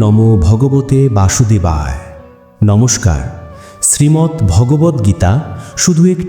নম ভগবতে বাসুদেবায়। নমস্কার। শ্রীমৎ ভগবদ্গীতা শুধু একটি